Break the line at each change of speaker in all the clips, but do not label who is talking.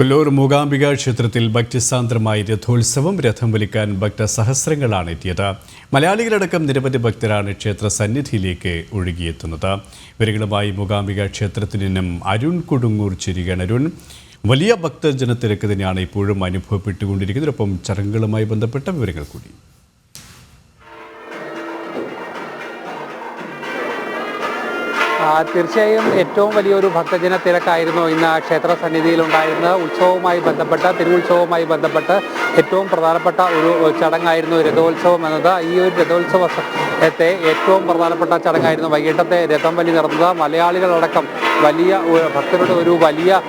കൊല്ലൂർ മൂകാംബിക ക്ഷേത്രത്തിൽ ഭക്തിസാന്ദ്രമായി രഥോത്സവം രഥം വലിക്കാൻ ഭക്തസഹസ്രങ്ങളാണ് എത്തിയത്. മലയാളികളടക്കം നിരവധി ഭക്തരാണ് ക്ഷേത്ര സന്നിധിയിലേക്ക് ഒഴുകിയെത്തുന്നത്. ഇവരുകളുമായി മൂകാംബിക ക്ഷേത്രത്തിൽ നിന്നും അരുൺ കൊടുങ്ങൂർ ചിരികണരുൺ വലിയ ഭക്തജനത്തിരക്ക് തന്നെയാണ് ഇപ്പോഴും അനുഭവപ്പെട്ടുകൊണ്ടിരിക്കുന്നത്. ഒപ്പം ചടങ്ങുകളുമായി ബന്ധപ്പെട്ട വിവരങ്ങൾ കൂടി.
തീർച്ചയായും ഏറ്റവും വലിയൊരു ഭക്തജന തിരക്കായിരുന്നു ഇന്ന് ക്ഷേത്ര സന്നിധിയിൽ ഉണ്ടായിരുന്നത് ഉത്സവവുമായി ബന്ധപ്പെട്ട തിരുവുത്സവവുമായി ബന്ധപ്പെട്ട് ഏറ്റവും പ്രധാനപ്പെട്ട ഒരു ചടങ്ങായിരുന്നു രഥോത്സവം എന്നത്. ഈ ഒരു രഥോത്സവത്തെ ഏറ്റവും പ്രധാനപ്പെട്ട ചടങ്ങായിരുന്നു. വൈകിട്ടത്തെ രഥം വലി നടന്നത് മലയാളികളടക്കം. വലിയ ഭക്തരുടെ ഒരു വലിയ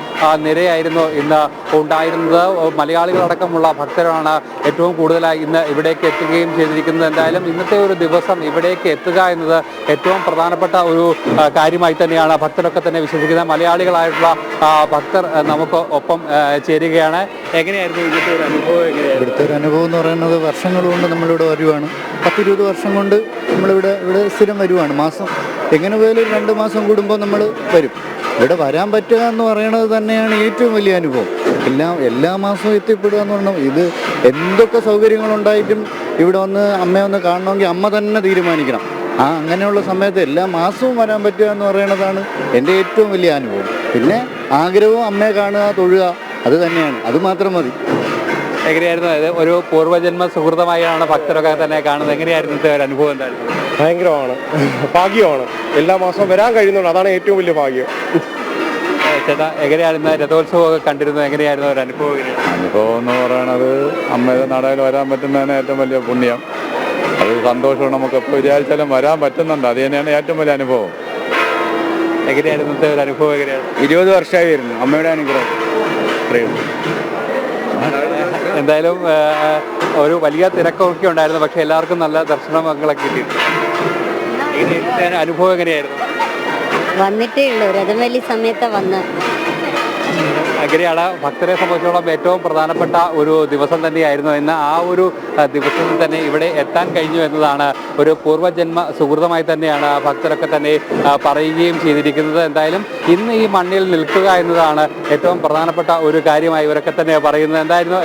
നിരയായിരുന്നു ഇന്ന് ഉണ്ടായിരുന്നത്. മലയാളികളടക്കമുള്ള ഭക്തരാണ് ഏറ്റവും കൂടുതലായി ഇന്ന് ഇവിടേക്ക് എത്തുകയും ചെയ്തിരിക്കുന്നത്. എന്തായാലും ഇന്നത്തെ ഒരു ദിവസം ഇവിടേക്ക് എത്തുക എന്നത് ഏറ്റവും പ്രധാനപ്പെട്ട ഒരു കാര്യമായി തന്നെയാണ് ഭക്തരൊക്കെ തന്നെ വിശ്വസിക്കുന്നത്. മലയാളികളായിട്ടുള്ള ഭക്തർ നമുക്ക് ഒപ്പം ചേരുകയാണ്. എങ്ങനെയായിരുന്നു ഇവിടുത്തെ ഒരു അനുഭവം? എങ്ങനെയായിരുന്നു?
ഇവിടുത്തെ ഒരു അനുഭവം എന്ന് പറയുന്നത് വർഷങ്ങൾ കൊണ്ട് നമ്മളിവിടെ വരുവാണ്. പത്തിരുപത് വർഷം കൊണ്ട് നമ്മളിവിടെ ഇവിടെ സ്ഥിരം വരുവാണ്. മാസം എങ്ങനെ പോയാലും ഒരു രണ്ട് മാസം കൂടുമ്പോൾ നമ്മൾ വരും. ഇവിടെ വരാൻ പറ്റുക എന്ന് പറയുന്നത് തന്നെയാണ് ഏറ്റവും വലിയ അനുഭവം. എല്ലാ എല്ലാ മാസവും എത്തിപ്പെടുക എന്ന് പറഞ്ഞാൽ ഇത് എന്തൊക്കെ സൗകര്യങ്ങളുണ്ടായിട്ടും ഇവിടെ വന്ന് അമ്മയെ ഒന്ന് കാണണമെങ്കിൽ അമ്മ തന്നെ തീരുമാനിക്കണം. ആ അങ്ങനെയുള്ള സമയത്ത് എല്ലാ മാസവും വരാൻ പറ്റുക എന്ന് പറയുന്നതാണ് എന്റെ ഏറ്റവും വലിയ അനുഭവം. പിന്നെ ആഗ്രഹവും അമ്മയെ കാണുക തൊഴുക അത് തന്നെയാണ്. അത് മാത്രം മതി.
എങ്ങനെയായിരുന്നു? അതായത് ഒരു പൂർവജന്മ സുഹൃതമായാണ് ഭക്തരൊക്കെ തന്നെ കാണുന്നത്. എങ്ങനെയായിരുന്നു ഒരു അനുഭവം എന്തായിരുന്നു?
ഭയങ്കരമാണ്. ഭാഗ്യമാണ്. എല്ലാ മാസവും വരാൻ കഴിയുന്നുണ്ട്. അതാണ് ഏറ്റവും വലിയ ഭാഗ്യം.
ചേട്ടാ എങ്ങനെയായിരുന്നു രഥോത്സവമൊക്കെ കണ്ടിരുന്നത്? എങ്ങനെയായിരുന്നു ഒരു അനുഭവം
അനുഭവം എന്ന് പറയുന്നത് അമ്മയുടെ നടയിൽ വരാൻ പറ്റുന്നതാണ് ഏറ്റവും വലിയ പുണ്യം. അത് സന്തോഷമാണ്. നമുക്ക് എപ്പോൾ വിചാരിച്ചാലും വരാൻ പറ്റുന്നുണ്ട്. അത് തന്നെയാണ് ഏറ്റവും വലിയ അനുഭവം.
എങ്ങനെയായിരുന്നു ഒരു അനുഭവം എങ്ങനെയാണ്?
ഇരുപത് വർഷമായി വരുന്നു. അമ്മയുടെ അനുഗ്രഹം.
എന്തായാലും ഒരു വലിയ തിരക്കൊക്കെ ഉണ്ടായിരുന്നു. പക്ഷേ എല്ലാവർക്കും നല്ല ദർശനങ്ങളൊക്കെ കിട്ടിയിട്ടുണ്ട് അനുഭവം എങ്ങനെയായിരുന്നു?
വന്നിട്ടേ ഉള്ളൂ. രഥവലി സമയത്ത് വന്ന്
എങ്ങനെയാണ് ഭക്തരെ സംബന്ധിച്ചോളം ഏറ്റവും പ്രധാനപ്പെട്ട ഒരു ദിവസം തന്നെയായിരുന്നു എന്ന് ആ ഒരു ദിവസത്തിൽ തന്നെ ഇവിടെ എത്താൻ കഴിഞ്ഞു എന്നതാണ് ഒരു പൂർവജന്മ സുഹൃതമായി തന്നെയാണ് ഭക്തരൊക്കെ തന്നെ പറയുകയും ചെയ്തിരിക്കുന്നത്. എന്തായാലും ഇന്ന് ഈ മണ്ണിൽ നിൽക്കുക എന്നതാണ് ഏറ്റവും പ്രധാനപ്പെട്ട ഒരു കാര്യമായി ഇവരൊക്കെ തന്നെ പറയുന്നത്. എന്തായിരുന്നു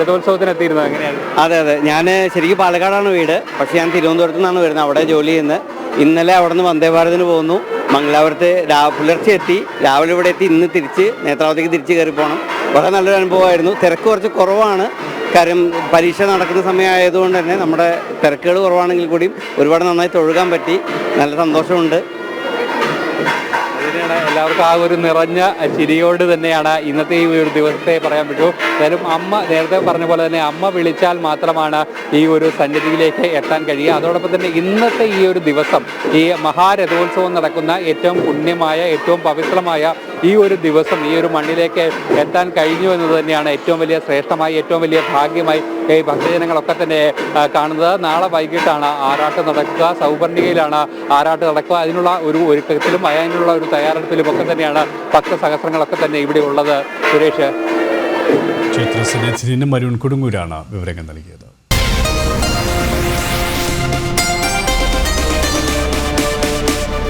രഥോത്സവത്തിന് എത്തിയിരുന്നത് എങ്ങനെയാണ്?
അതെ അതെ. ഞാൻ ശരിക്കും പാലക്കാടാണ് വീട്. പക്ഷേ ഞാൻ തിരുവനന്തപുരത്ത് നിന്നാണ് വരുന്നത്. അവിടെ ജോലി ചെയ്യുന്നത്. ഇന്നലെ അവിടെ നിന്ന് വന്ദേ ഭാരതിന് പോകുന്നു മംഗലാപുരത്ത് രാ പുലർച്ചെ എത്തി. രാവിലെ ഇവിടെ എത്തി. ഇന്ന് തിരിച്ച് നേത്രാവതിക്ക് തിരിച്ച് കയറി പോകണം വളരെ നല്ലൊരു അനുഭവമായിരുന്നു. തിരക്ക് കുറച്ച് കുറവാണ്. കാര്യം പരീക്ഷ നടക്കുന്ന സമയമായതുകൊണ്ട് തന്നെ നമ്മുടെ തിരക്കുകൾ കുറവാണെങ്കിൽ കൂടിയും ഒരുപാട് നന്നായി തൊഴുകാൻ പറ്റി. നല്ല സന്തോഷമുണ്ട്.
എല്ലാവർക്കും ആ ഒരു നിറഞ്ഞ ചിരിയോട് തന്നെയാണ് ഇന്നത്തെ ഈ ഒരു ദിവസത്തെ പറയാൻ പറ്റൂ. എന്തായാലും അമ്മ നേരത്തെ പറഞ്ഞ പോലെ തന്നെ അമ്മ വിളിച്ചാൽ മാത്രമാണ് ഈ ഒരു സന്നിധിയിലേക്ക് എത്താൻ കഴിയുക. അതോടൊപ്പം തന്നെ ഇന്നത്തെ ഈ ഒരു ദിവസം ഈ മഹാരഥോത്സവം നടക്കുന്ന ഏറ്റവും പുണ്യമായ ഏറ്റവും പവിത്രമായ ഈ ഒരു ദിവസം ഈ ഒരു മണ്ണിലേക്ക് എത്താൻ കഴിഞ്ഞു എന്നത് തന്നെയാണ് ഏറ്റവും വലിയ ശ്രേഷ്ഠമായി ഏറ്റവും വലിയ ഭാഗ്യമായി ഈ ഭക്തജനങ്ങളൊക്കെ തന്നെ കാണുന്നത്. നാളെ വൈകിട്ടാണ് ആറാട്ട് നടക്കുക. സൗപർണികയിലാണ് ആറാട്ട് നടക്കുക. അതിനുള്ള ഒരു ഒരുക്കത്തിലും അതിനുള്ള ഒരു തയ്യാറെടുപ്പിലും ഒക്കെ തന്നെയാണ് ഭക്തസഹസ്രങ്ങളൊക്കെ തന്നെ ഇവിടെ ഉള്ളത്. സുരേഷ്.
നിന്നും അരുൺ കൊടുങ്ങൂരാണ് വിവരങ്ങൾ നൽകിയത്.